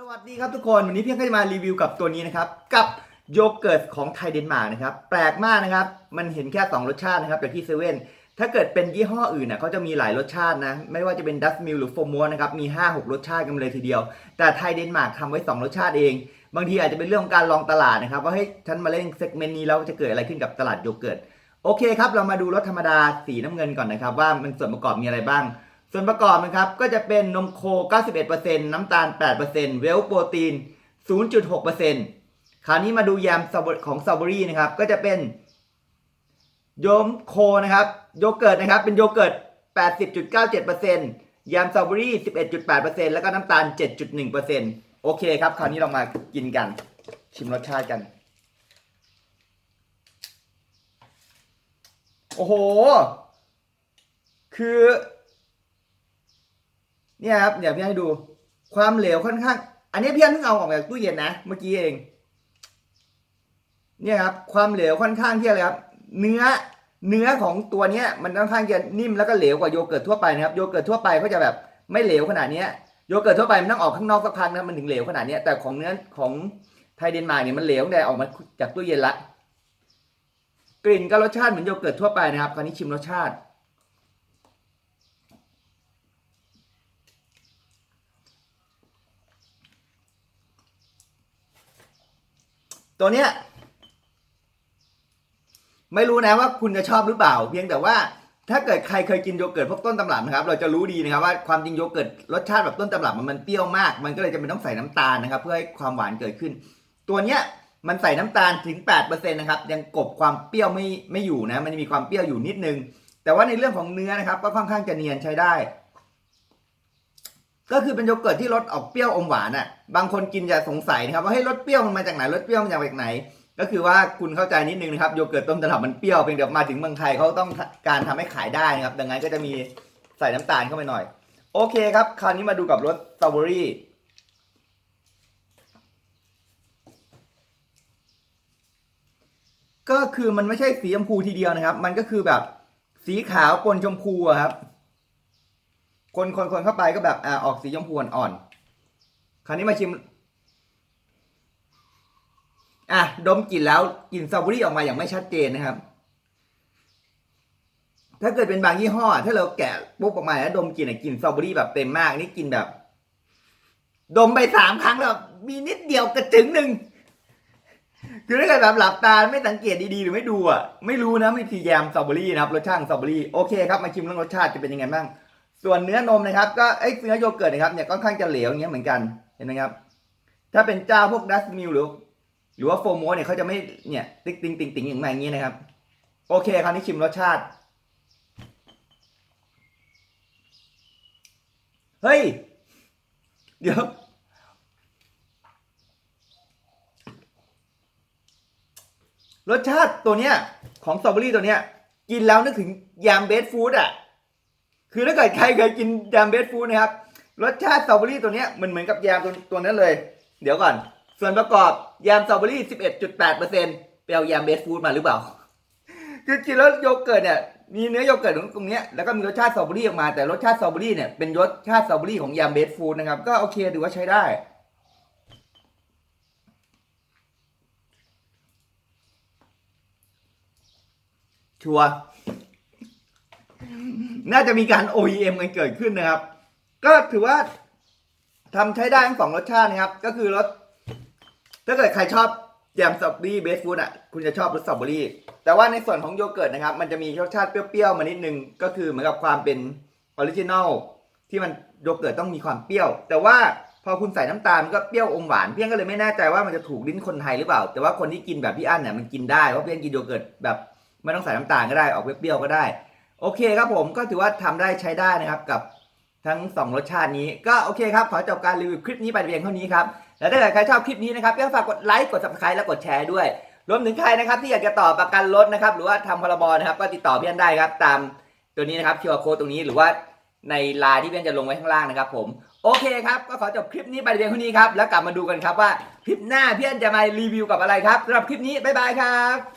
สวัสดีครับทุกคน วันนี้เพียงแค่จะมารีวิวกับตัวนี้นะครับ กับโยเกิร์ตของไทยเดนมาร์กนะครับ แปลกมากนะครับ มันเห็นแค่ 2 รสชาตินะครับจากที่เซเว่นถ้าเกิดเป็นยี่ห้ออื่นน่ะเขาจะมีหลายรสชาตินะ ไม่ว่าจะเป็นดัสมิลหรือโฟมัวนะครับ มี 5-6 รสชาติกันเลยทีเดียว แต่ไทยเดนมาร์กทำไว้ 2 รสชาติเอง บางทีอาจจะเป็นเรื่องของการลองตลาดนะครับ ว่าเฮ้ยฉันมาเล่นเซกเมนต์นี้แล้วจะเกิดอะไรขึ้นกับตลาดโยเกิร์ตโอเคครับเรามาดูรสธรรมดาสีน้ำเงินก่อนนะครับว่ามันส่วนประกอบมีอะไรบ้าง ส่วนประกอบนะครับก็จะเป็นนมโค 91%น้ำตาล 8%เวลโปรตีน 0.6%คราวนี้มาดูแยมของซาบอรี่นะครับ ก็จะเป็นโยมโคนะครับโยเกิร์ตนะครับ เป็นโยเกิร์ต 80.97%แยมซาบอรี่ 11.8%แล้วก็น้ำตาล 7.1%โอเคครับ คราวนี้เรามากินกัน ชิมรสชาติกัน โอ้โห คือ เนี่ยครับเดี๋ยวพี่ให้ดู ความเหลวค่อนข้าง อันนี้พี่อันเพิ่งเอาออกมาจากตู้เย็นนะเมื่อกี้เอง เนี่ยครับ ความเหลวค่อนข้างที่อะไรครับ เนื้อเนื้อของตัวเนี้ยมันค่อนข้างจะนิ่มแล้วก็เหลวกว่าโยเกิร์ตทั่วไปนะครับโยเกิร์ตทั่วไปเขาจะแบบไม่เหลวขนาดเนี้ยโยเกิร์ตทั่วไปมันต้องออกข้างนอกสักพักนะมันถึงเหลวขนาดนี้แต่ของเนื้อของไทยเดนมาร์กเนี่ยมันเหลวแต่ออกมาจากตู้เย็นละ กลิ่นก็รสชาติเหมือนโยเกิร์ตทั่วไปนะครับ คราวนี้ชิมรสชาติ ตัวเนี้ยไม่รู้นะว่าคุณจะชอบหรือเปล่า เพียงแต่ว่าถ้าเกิดใครเคยกินโยเกิร์ตพวกต้นตำรับนะครับ เราจะรู้ดีนะครับว่าความจริงโยเกิร์ตรสชาติแบบต้นตำรับมันมันเปรี้ยวมาก มันก็เลยจะเป็นต้องใส่น้ำตาลนะครับ เพื่อให้ความหวานเกิดขึ้น ตัวเนี้ยมันใส่น้ำตาลถึง8%นะครับยังกบความเปรี้ยวไม่ไม่อยู่นะ มันจะมีความเปรี้ยวอยู่นิดนึง แต่ว่าในเรื่องของเนื้อนะครับ ก็ค่อนข้างจะเนียนใช้ได้ ก็คือเป็นโยเกิร์ตที่รสออกเปรี้ยวอมหวานอะ บางคนกินจะสงสัยนะครับว่าเฮ้ยรสเปรี้ยวมันมาจากไหนรสเปรี้ยวมันมาจากไหน ก็คือว่าคุณเข้าใจนิดนึงนะครับโยเกิร์ตต้นตำรับมันเปรี้ยวเพียงแต่มาถึงเมืองไทยเขาต้องการทำให้ขายได้นะครับ ดังนั้นก็จะมีใส่น้ำตาลเข้าไปหน่อย โอเคครับ คราวนี้มาดูกับรสสตรอเบอรี่ก็คือมันไม่ใช่สีชมพูทีเดียวนะครับ มันก็คือแบบสีขาวปนชมพูครับ คนคนคนเข้าไปก็แบบอ่าออกสีชมพูอ่อนๆคราวนี้มาชิม อะดมกลิ่นแล้วกลิ่นสตรอเบอรี่ออกมาอย่างไม่ชัดเจนนะครับ ถ้าเกิดเป็นบางยี่ห้อ ถ้าเราแกะปุ๊บออกมาแล้วดมกลิ่นกลิ่นสตรอเบอรี่แบบเต็มมากนี่กลิ่นแบบ ดมไปสามครั้งแล้วมีนิดเดียวกระจึงหนึ่งคือถ้าเกิดแบบหลับตาไม่สังเกตดีๆหรือไม่ดูอะไม่รู้นะไม่ทีแยมสตรอเบอรี่นะครับรสชาติสตรอเบอรี่โอเคครับมาชิมเรื่องรสชาติจะเป็นยังไงบ้าง ส่วนเนื้อนมนะครับ ก็ไอ้เนื้อโยเกิร์ตนะครับเนี่ยค่อนข้างจะเหลวอย่างเงี้ยเหมือนกันเห็นไหมครับ ถ้าเป็นเจ้าพวกดัสมิลหรือหรือว่าโฟโมเนี่ยเขาจะไม่เนี่ยติ๊งติ๊งติ๊งติ๊งอย่างอย่างนี้นะครับ โอเคคราวนี้ชิมรสชาติ เฮ้ย เดี๋ยว รสชาติตัวเนี้ย ของสตรอเบอรี่ตัวเนี้ย กินแล้วนึกถึงยามเบสฟู้ดอะ คือถ้าเกิดใครเคยกินยามเบสฟู้ดนะครับ รสชาติสตรอเบอรี่ตัวเนี้ยมันเหมือนกับยามตัวตัวนั้นเลย เดี๋ยวก่อน ส่วนประกอบยามสตรอเบอรี่ 11.8%ไปเอายามเบสฟู้ดมาหรือเปล่า คือกินแล้วโยเกิร์ตเนี่ย มีเนื้อโยเกิร์ตตรงเนี้ยแล้วก็มีรสชาติสตรอเบอรี่ออกมา แต่รสชาติสตรอเบอรี่เนี่ยเป็นรสชาติสตรอเบอรี่ของยามเบสฟู้ดนะครับ ก็โอเคถือว่าใช้ได้ชัวร์ น่าจะมีการ OEM กันเกิดขึ้นนะครับ ก็ถือว่าทำใช้ได้ทั้งสองรสชาตินะครับ ก็คือรสถ้าเกิดใครชอบแยมสตรอเบอรี่เบสฟู้ดอะคุณจะชอบรสสตรอเบอรี่แต่ว่าในส่วนของโยเกิร์ตนะครับ มันจะมีรสชาติเปรี้ยวๆมานิดนึง ก็คือเหมือนกับความเป็นออริจินอลที่มันโยเกิร์ตต้องมีความเปรี้ยว แต่ว่าพอคุณใส่น้ำตาลมันก็เปรี้ยวอมหวานเพี้ยงก็เลยไม่แน่ใจว่ามันจะถูกลิ้นคนไทยหรือเปล่า แต่ว่าคนที่กินแบบพี่อั้นเนี่ยมันกินได้เพราะเพี้ยงกินโยเกิร์ตแบบไม่ต้องใส่น้ำตาลก็ได้ออกเปรี้ยวก็ได้ โอเคครับผมก็ถือว่าทำได้ใช้ได้นะครับกับทั้งสองรสชาตินี้ก็โอเคครับ ขอจบการรีวิวคลิปนี้ไปเพียงเท่านี้ครับ แล้วถ้าเกิดใครชอบคลิปนี้นะครับก็ฝากกดไลค์กด subscribe และกดแชร์ด้วย รวมถึงใครนะครับที่อยากจะต่อประกันรถนะครับหรือว่าทำพรบนะครับก็ติดต่อพี่อันได้ครับตามตัวนี้นะครับ QR code ตรงนี้หรือว่าในไลน์ที่เพี่อนจะลงไว้ข้างล่างนะครับผมโอเคครับก็ขอจบคลิปนี้ไปเพียงเท่านี้ครับแล้วกลับมาดูกันครับว่าคลิปหน้าเพี่อนจะมารีวิวกับอะไรครับสำหรับคลิปนี้บ๊ายบายครับ